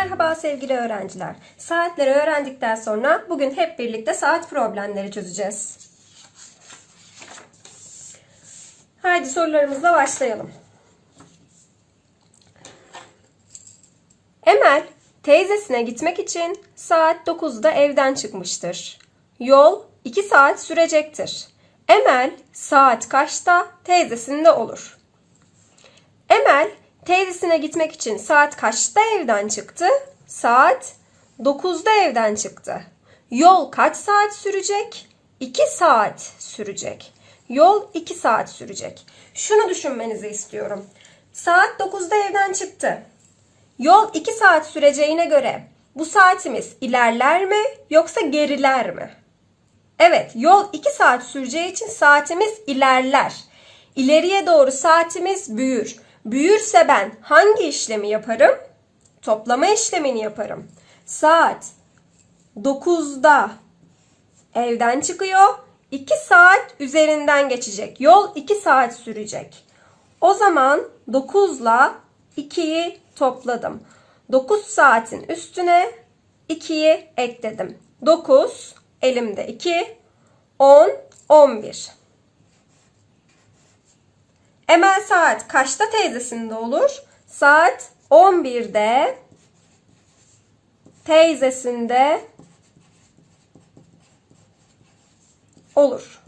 Merhaba sevgili öğrenciler. Saatleri öğrendikten sonra bugün hep birlikte saat problemleri çözeceğiz. Haydi sorularımızla başlayalım. Emel teyzesine gitmek için saat 9'da evden çıkmıştır. Yol 2 saat sürecektir. Emel saat kaçta teyzesinde olur? Emel teyzesine gitmek için saat kaçta evden çıktı? Saat 9'da evden çıktı. Yol kaç saat sürecek? 2 saat sürecek. Yol 2 saat sürecek. Şunu düşünmenizi istiyorum. Saat 9'da evden çıktı. Yol 2 saat süreceğine göre bu saatimiz ilerler mi yoksa geriler mi? Evet, yol 2 saat süreceği için saatimiz ilerler. İleriye doğru saatimiz büyür. Büyürse ben hangi işlemi yaparım? Toplama işlemini yaparım. Saat 9'da evden çıkıyor. 2 saat üzerinden geçecek. Yol 2 saat sürecek. O zaman 9 ile 2'yi topladım. 9 saatin üstüne 2'yi ekledim. 9 elimde 2 10 11 Emel saat kaçta teyzesinde olur? Saat 11'de teyzesinde olur.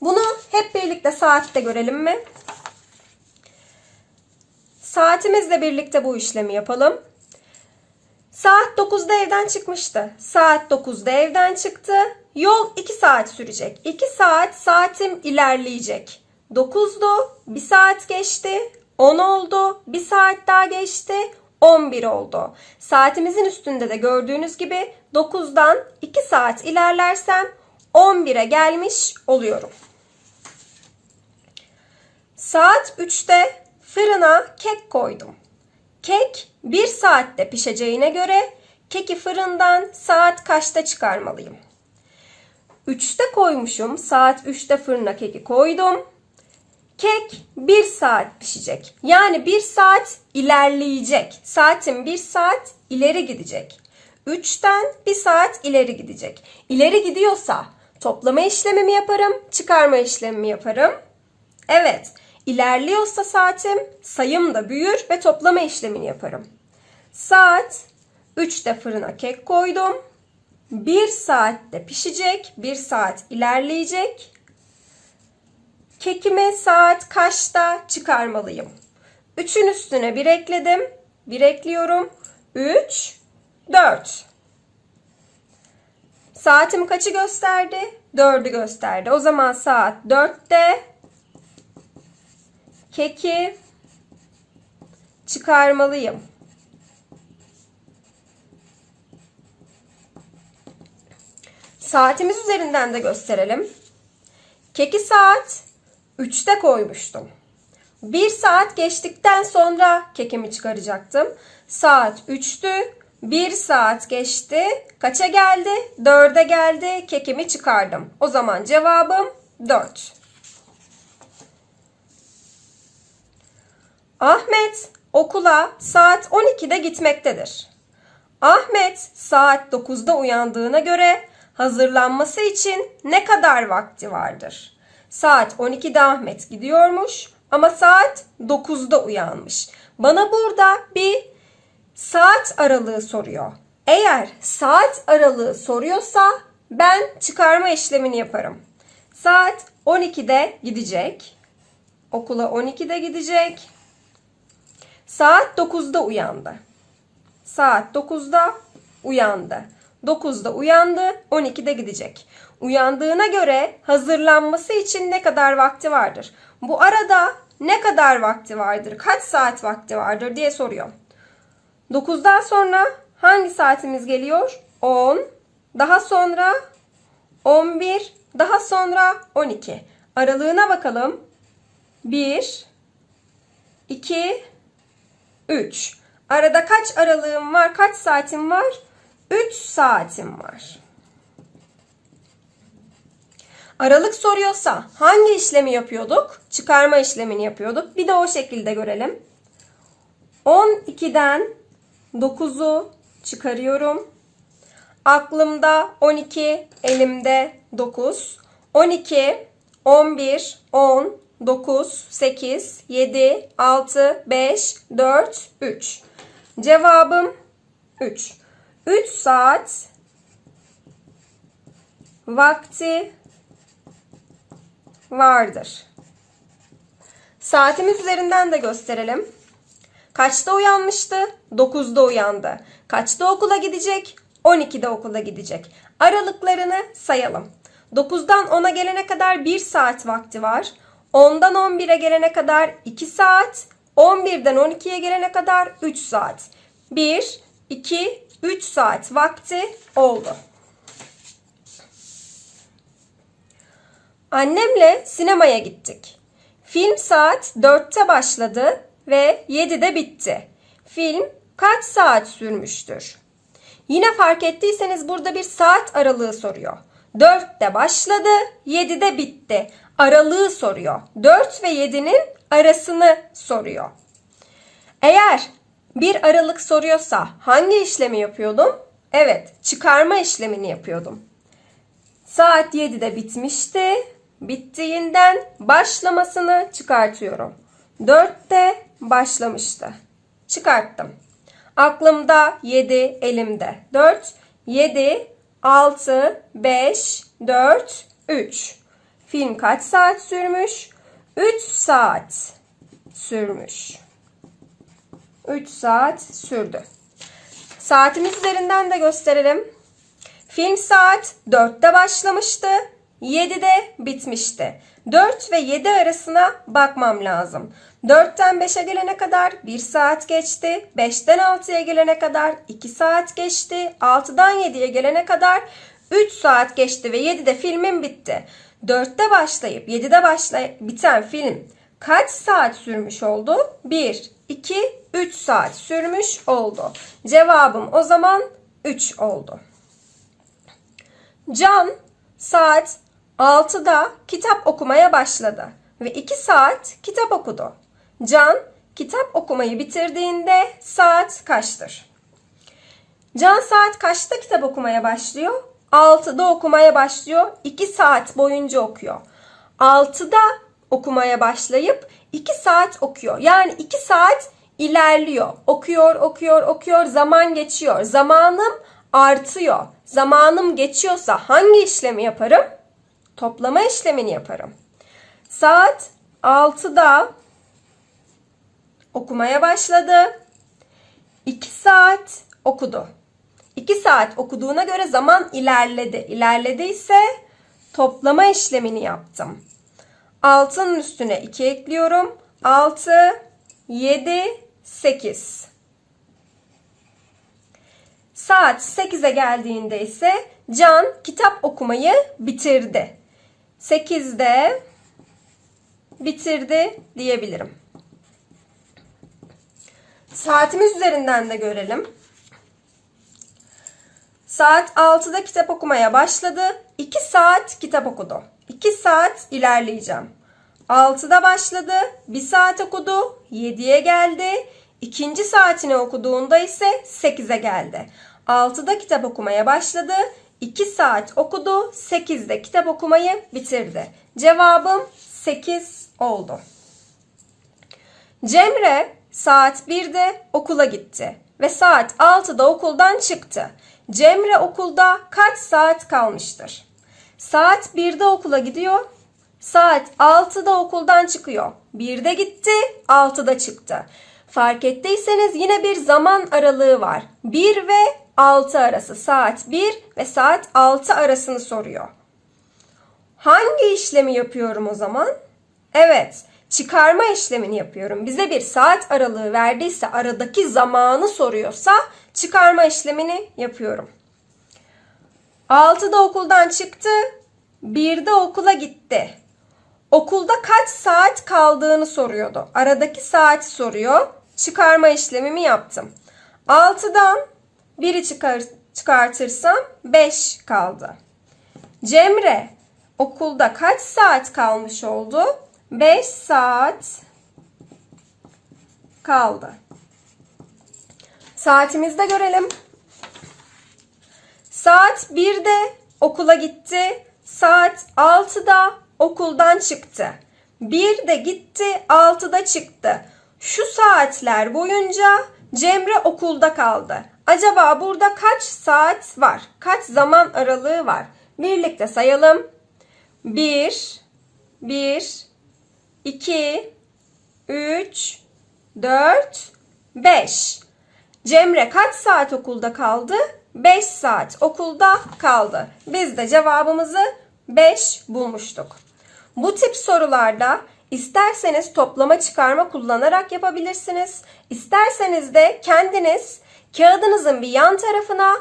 Bunu hep birlikte saatte görelim mi? Saatimizle birlikte bu işlemi yapalım. Saat 9'da evden çıkmıştı. Saat 9'da evden çıktı. Yol 2 saat sürecek. 2 saat saatim ilerleyecek. 9'du, 1 saat geçti. 10 oldu, 1 saat daha geçti. 11 oldu. Saatimizin üstünde de gördüğünüz gibi 9'dan 2 saat ilerlersem 11'e gelmiş oluyorum. Saat 3'te fırına kek koydum. Kek 1 saatte pişeceğine göre keki fırından saat kaçta çıkarmalıyım? 3'te koymuşum. Saat 3'te fırına keki koydum. Kek 1 saat pişecek. Yani 1 saat ilerleyecek. Saatim 1 saat ileri gidecek. 3'ten 1 saat ileri gidecek. İleri gidiyorsa toplama işlemimi yaparım, çıkarma işlemimi yaparım. Evet, ilerliyorsa saatim sayım da büyür ve toplama işlemini yaparım. Saat 3'te fırına kek koydum. 1 saatte pişecek, 1 saat ilerleyecek. Kekime saat kaçta çıkarmalıyım? 3'ün üstüne 1 ekledim. 1 ekliyorum. 3, 4. Saatim kaçı gösterdi? 4'ü gösterdi. O zaman saat 4'te keki çıkarmalıyım. Saatimiz üzerinden de gösterelim. Keki saat 3'te koymuştum. 1 saat geçtikten sonra kekimi çıkaracaktım. Saat 3'tü. 1 saat geçti. Kaça geldi? 4'e geldi. Kekimi çıkardım. O zaman cevabım 4. Ahmet okula saat 12'de gitmektedir. Ahmet saat 9'da uyandığına göre hazırlanması için ne kadar vakti vardır? Saat 12'de Ahmet gidiyormuş ama saat 9'da uyanmış. Bana burada bir saat aralığı soruyor. Eğer saat aralığı soruyorsa ben çıkarma işlemini yaparım. Saat 12'de gidecek. Okula 12'de gidecek. Saat 9'da uyandı. Saat 9'da uyandı. 9'da uyandı, 12'de gidecek. Uyandığına göre hazırlanması için ne kadar vakti vardır? Bu arada ne kadar vakti vardır? Kaç saat vakti vardır diye soruyor. 9'dan sonra hangi saatimiz geliyor? 10. Daha sonra 11. Daha sonra 12. Aralığına bakalım. 1 2 3. Arada kaç aralığım var? Kaç saatim var? 3 saatim var. Aralık soruyorsa hangi işlemi yapıyorduk? Çıkarma işlemini yapıyorduk. Bir de o şekilde görelim. 12'den 9'u çıkarıyorum. Aklımda 12, elimde 9. 12, 11, 10, 9, 8, 7, 6, 5, 4, 3. Cevabım 3. 3 saat vakti vardır. Saatimiz üzerinden de gösterelim. Kaçta uyanmıştı? 9'da uyandı. Kaçta okula gidecek? 12'de okula gidecek. Aralıklarını sayalım. 9'dan 10'a gelene kadar 1 saat vakti var. 10'dan 11'e gelene kadar 2 saat. 11'den 12'ye gelene kadar 3 saat. 1, 2, 3 saat vakti oldu. Annemle sinemaya gittik. Film saat 4'te başladı ve 7'de bitti. Film kaç saat sürmüştür? Yine fark ettiyseniz burada bir saat aralığı soruyor. 4'te başladı, 7'de bitti. Aralığı soruyor. 4 ve 7'nin arasını soruyor. Eğer bir aralık soruyorsa hangi işlemi yapıyordum? Evet, çıkarma işlemini yapıyordum. Saat 7'de bitmişti. Bittiğinden başlamasını çıkartıyorum. 4'te başlamıştı. Çıkarttım. Aklımda 7, elimde 4. 7, 6, 5, 4, 3. Film kaç saat sürmüş? 3 saat sürmüş. 3 saat sürdü. Saatimiz üzerinden de gösterelim. Film saat 4'te başlamıştı. 7'de bitmişti. 4 ve 7 arasına bakmam lazım. 4'ten 5'e gelene kadar 1 saat geçti. 5'ten 6'ya gelene kadar 2 saat geçti. 6'dan 7'ye gelene kadar 3 saat geçti ve 7'de filmim bitti. 4'te başlayıp 7'de başlayıp biten film kaç saat sürmüş oldu? 1, 2, 3 saat sürmüş oldu. Cevabım o zaman 3 oldu. Can saat 6'da kitap okumaya başladı ve 2 saat kitap okudu. Can kitap okumayı bitirdiğinde saat kaçtır? Can saat kaçta kitap okumaya başlıyor? 6'da okumaya başlıyor. 2 saat boyunca okuyor. 6'da okumaya başlayıp 2 saat okuyor. Yani 2 saat ilerliyor. Okuyor, okuyor, okuyor. Zaman geçiyor. Zamanım artıyor. Zamanım geçiyorsa hangi işlemi yaparım? Toplama işlemini yaparım. Saat 6'da okumaya başladı. 2 saat okudu. 2 saat okuduğuna göre zaman ilerledi. İlerlediyse toplama işlemini yaptım. 6'nın üstüne 2 ekliyorum. 6, 7, 8. Saat 8'e geldiğinde ise Can kitap okumayı bitirdi. 8'de bitirdi diyebilirim. Saatimiz üzerinden de görelim. Saat 6'da kitap okumaya başladı. 2 saat kitap okudu. 2 saat ilerleyeceğim. 6'da başladı. 1 saat okudu. 7'ye geldi. İkinci saatini okuduğunda ise 8'e geldi. 6'da kitap okumaya başladı. 2 saat okudu. 8'de kitap okumayı bitirdi. Cevabım 8 oldu. Cemre saat 1'de okula gitti ve saat 6'da okuldan çıktı. Cemre okulda kaç saat kalmıştır? Saat 1'de okula gidiyor. Saat 6'da okuldan çıkıyor. 1'de gitti, 6'da çıktı. Fark ettiyseniz yine bir zaman aralığı var. 1 ve 6 arası. Saat 1 ve saat 6 arasını soruyor. Hangi işlemi yapıyorum o zaman? Evet, çıkarma işlemini yapıyorum. Bize bir saat aralığı verdiyse, aradaki zamanı soruyorsa çıkarma işlemini yapıyorum. 6'da okuldan çıktı, 1'de okula gitti. Okulda kaç saat kaldığını soruyordu. Aradaki saati soruyor. Çıkarma işlemimi yaptım. 6'dan 1'i çıkar, çıkartırsam 5 kaldı. Cemre okulda kaç saat kalmış oldu? 5 saat kaldı. Saatimizde görelim. Saat 1'de okula gitti. Saat 6'da okuldan çıktı. 1'de gitti, 6'da çıktı. Şu saatler boyunca Cemre okulda kaldı. Acaba burada kaç saat var? Kaç zaman aralığı var? Birlikte sayalım. 1 1 2 3 4 5 Cemre kaç saat okulda kaldı? 5 saat okulda kaldı. Biz de cevabımızı 5 bulmuştuk. Bu tip sorularda isterseniz toplama çıkarma kullanarak yapabilirsiniz. İsterseniz de kendiniz kağıdınızın bir yan tarafına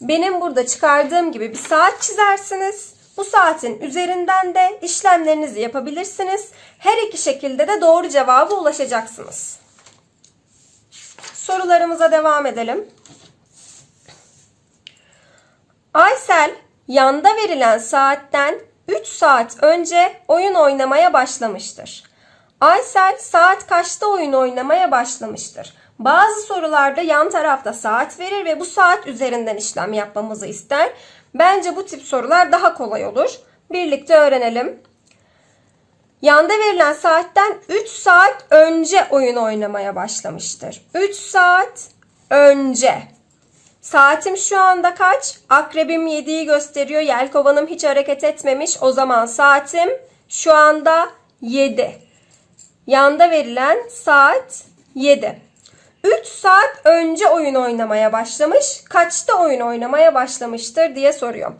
benim burada çıkardığım gibi bir saat çizersiniz. Bu saatin üzerinden de işlemlerinizi yapabilirsiniz. Her iki şekilde de doğru cevaba ulaşacaksınız. Sorularımıza devam edelim. Aysel yanda verilen saatten 3 saat önce oyun oynamaya başlamıştır. Aysel saat kaçta oyun oynamaya başlamıştır? Bazı sorularda yan tarafta saat verir ve bu saat üzerinden işlem yapmamızı ister. Bence bu tip sorular daha kolay olur. Birlikte öğrenelim. Yanda verilen saatten 3 saat önce oyun oynamaya başlamıştır. 3 saat önce. Saatim şu anda kaç? Akrebim 7'yi gösteriyor. Yelkovanım hiç hareket etmemiş. O zaman saatim şu anda 7. Yanda verilen saat 7. 3 saat önce oyun oynamaya başlamış. Kaçta oyun oynamaya başlamıştır diye soruyor.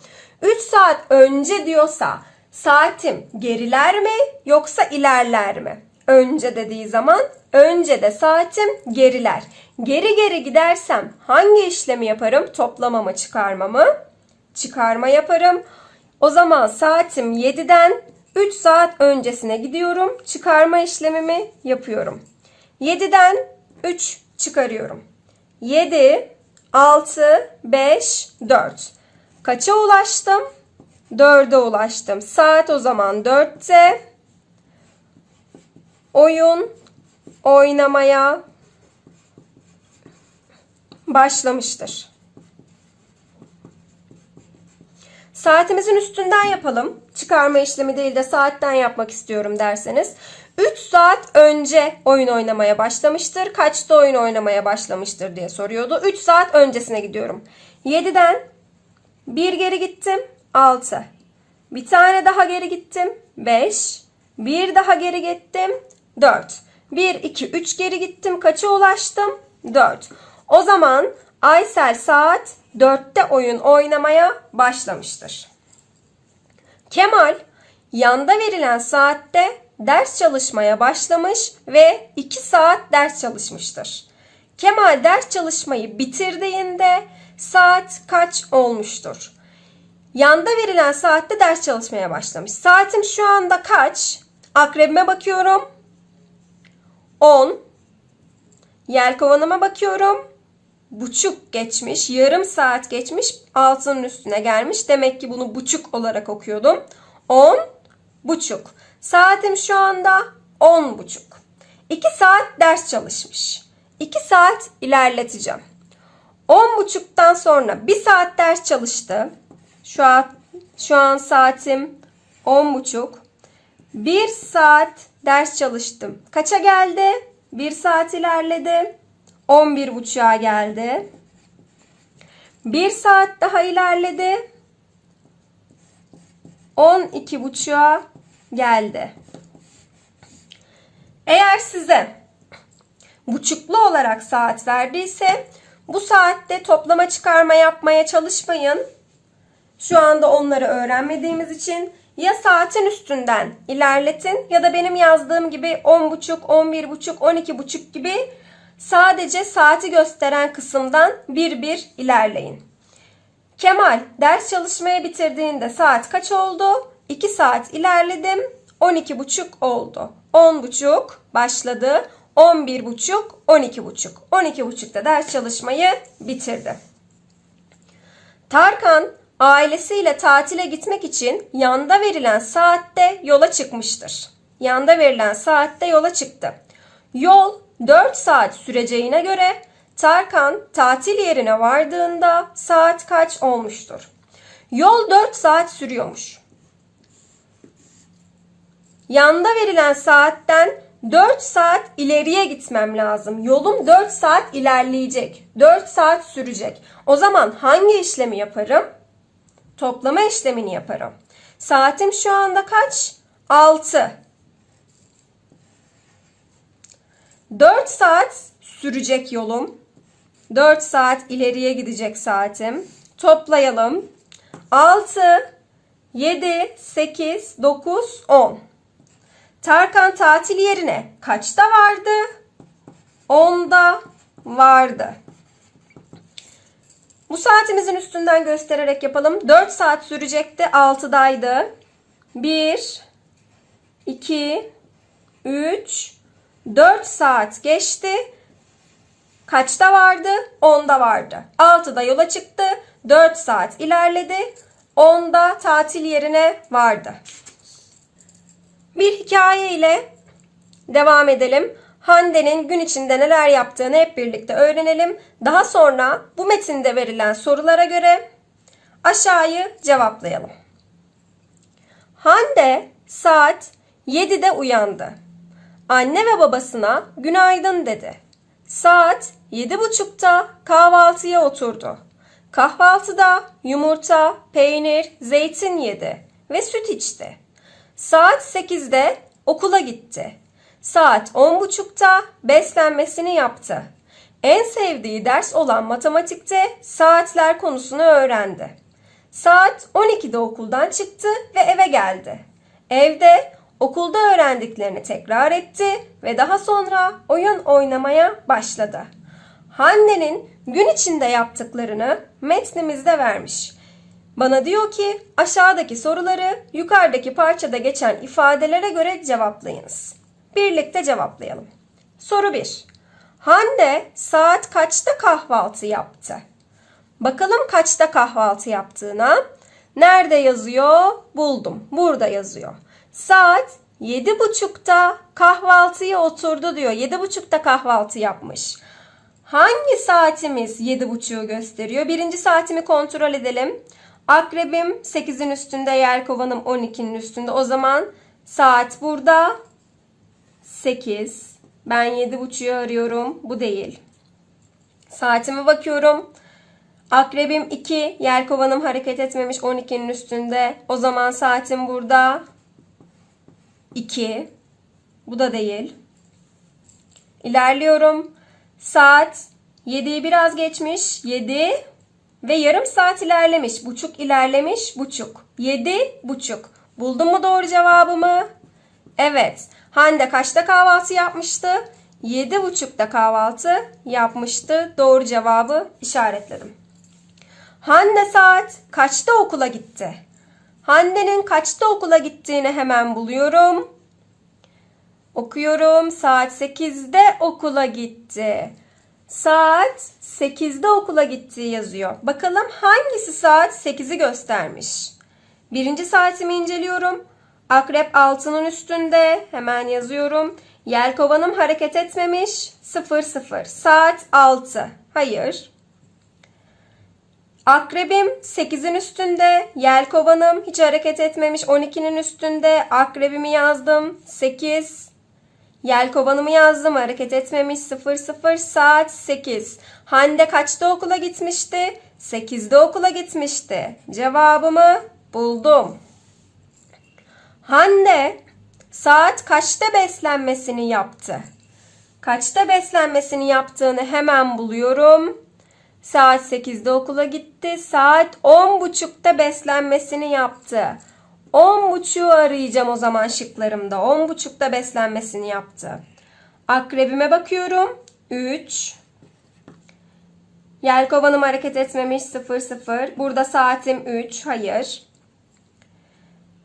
3 saat önce diyorsa saatim geriler mi yoksa ilerler mi? Önce dediği zaman önce de saatim geriler. Geri geri gidersem hangi işlemi yaparım? Toplamamı çıkarmamı? Çıkarma yaparım. O zaman saatim 7'den 3 saat öncesine gidiyorum. Çıkarma işlemimi yapıyorum. 7'den 3 çıkarıyorum. 7, 6, 5, 4. Kaça ulaştım? 4'e ulaştım. Saat o zaman 4'te. Oyun oynamaya başlamıştır. Saatimizin üstünden yapalım. Çıkarma işlemi değil de saatten yapmak istiyorum derseniz. 3 saat önce oyun oynamaya başlamıştır. Kaçta oyun oynamaya başlamıştır diye soruyordu. 3 saat öncesine gidiyorum. 7'den 1 geri gittim. 6. Bir tane daha geri gittim. 5. Bir daha geri gittim. 4. 1, 2, 3 geri gittim. Kaça ulaştım? 4. O zaman Aysel saat 4'te oyun oynamaya başlamıştır. Kemal yanda verilen saatte ders çalışmaya başlamış ve 2 saat ders çalışmıştır. Kemal ders çalışmayı bitirdiğinde saat kaç olmuştur? Yanda verilen saatte ders çalışmaya başlamış. Saatim şu anda kaç? Akrebime bakıyorum. 10. Yelkovanıma bakıyorum. Buçuk geçmiş. Yarım saat geçmiş. Altının üstüne gelmiş. Demek ki bunu buçuk olarak okuyordum. 10 buçuk. Saatim şu anda 10 buçuk. 2 saat ders çalışmış. 2 saat ilerleteceğim. 10 buçuktan sonra 1 saat ders çalıştı. Şu an, şu an saatim 10 buçuk. 1 saat ders çalıştım. Kaça geldi? 1 saat ilerledi. 11 buçuğa geldi. 1 saat daha ilerledi. 12 buçuğa geldi. Eğer size buçuklu olarak saat verdiyse bu saatte toplama çıkarma yapmaya çalışmayın. Şu anda onları öğrenmediğimiz için ya saatin üstünden ilerletin ya da benim yazdığım gibi 10.30, 11.30, 12.30 gibi sadece saati gösteren kısımdan bir bir ilerleyin. Kemal ders çalışmaya bitirdiğinde saat kaç oldu? 2 saat ilerledim. 12.30 oldu. 10.30 başladı. 11.30, 12.30. 12.30'da ders çalışmayı bitirdi. Tarkan ailesiyle tatile gitmek için yanda verilen saatte yola çıkmıştır. Yanda verilen saatte yola çıktı. Yol 4 saat süreceğine göre Tarkan tatil yerine vardığında saat kaç olmuştur? Yol 4 saat sürüyormuş. Yanda verilen saatten 4 saat ileriye gitmem lazım. Yolum 4 saat ilerleyecek. 4 saat sürecek. O zaman hangi işlemi yaparım? Toplama işlemini yaparım. Saatim şu anda kaç? 6. 4 saat sürecek yolum. 4 saat ileriye gidecek saatim. Toplayalım. 6, 7, 8, 9, 10. Tarkan tatil yerine kaçta vardı? 10'da vardı. Bu saatimizin üstünden göstererek yapalım. 4 saat sürecekti. 6'daydı. 1 2 3 4 saat geçti. Kaçta vardı? 10'da vardı. 6'da yola çıktı. 4 saat ilerledi. 10'da tatil yerine vardı. Bir hikaye ile devam edelim. Hande'nin gün içinde neler yaptığını hep birlikte öğrenelim. Daha sonra bu metinde verilen sorulara göre aşağıyı cevaplayalım. Hande saat 7'de uyandı. Anne ve babasına günaydın dedi. Saat 7.30'da kahvaltıya oturdu. Kahvaltıda yumurta, peynir, zeytin yedi ve süt içti. Saat 8'de okula gitti. Saat 10.30'da beslenmesini yaptı. En sevdiği ders olan matematikte saatler konusunu öğrendi. Saat 12'de okuldan çıktı ve eve geldi. Evde okulda öğrendiklerini tekrar etti ve daha sonra oyun oynamaya başladı. Hande'nin gün içinde yaptıklarını metnimizde vermiş. Bana diyor ki aşağıdaki soruları yukarıdaki parçada geçen ifadelere göre cevaplayınız. Birlikte cevaplayalım. Soru 1. Hande saat kaçta kahvaltı yaptı? Bakalım kaçta kahvaltı yaptığına. Nerede yazıyor? Buldum. Burada yazıyor. Saat 7.30'da kahvaltıya oturdu diyor. 7.30'da kahvaltı yapmış. Hangi saatimiz 7.30'u gösteriyor? Birinci saatimi kontrol edelim. Akrebim 8'in üstünde, yelkovanım 12'nin üstünde. O zaman saat burada 8. Ben 7.30'u arıyorum. Bu değil. Saatime bakıyorum. Akrebim 2, yelkovanım hareket etmemiş 12'nin üstünde. O zaman saatim burada 2. Bu da değil. İlerliyorum. Saat 7'yi biraz geçmiş. 7 ve yarım saat ilerlemiş. Buçuk ilerlemiş. Buçuk. 7 buçuk. Buldun mu doğru cevabımı? Evet. Hande kaçta kahvaltı yapmıştı? 7.30'da kahvaltı yapmıştı. Doğru cevabı işaretledim. Hande saat kaçta okula gitti? Hande'nin kaçta okula gittiğini hemen buluyorum. Okuyorum. Saat 8'de okula gitti. Saat 8'de okula gittiği yazıyor. Bakalım hangisi saat 8'i göstermiş? Birinci saatimi inceliyorum. Akrep altının üstünde. Hemen yazıyorum. Yelkovanım hareket etmemiş. 00. Saat 6. Hayır. Akrebim 8'in üstünde. Yelkovanım hiç hareket etmemiş. 12'nin üstünde. Akrebimi yazdım. 8. Yelkovanımı yazdım. Hareket etmemiş. 00. Saat 8. Hande kaçta okula gitmişti? 8'de okula gitmişti. Cevabımı buldum. Hande saat kaçta beslenmesini yaptı? Kaçta beslenmesini yaptığını hemen buluyorum. Saat 8'de okula gitti. Saat 10.30'da beslenmesini yaptı. 10.30'u arayacağım o zaman şıklarımda. 10.30'da beslenmesini yaptı. Akrebime bakıyorum. 3. Yelkovanım hareket etmemiş 00. Burada saatim 3. Hayır.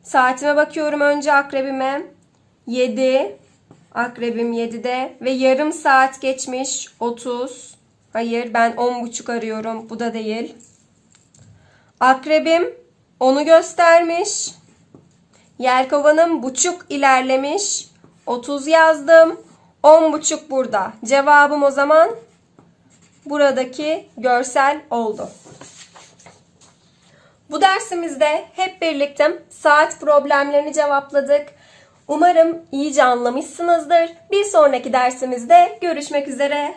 Saatime bakıyorum önce akrebime. 7. Akrebim 7'de ve yarım saat geçmiş 30. Hayır ben 10.30 arıyorum. Bu da değil. Akrebim onu göstermiş. Yelkovanım buçuk ilerlemiş. 30 yazdım. 10 buçuk burada. Cevabım o zaman buradaki görsel oldu. Bu dersimizde hep birlikte saat problemlerini cevapladık. Umarım iyice anlamışsınızdır. Bir sonraki dersimizde görüşmek üzere.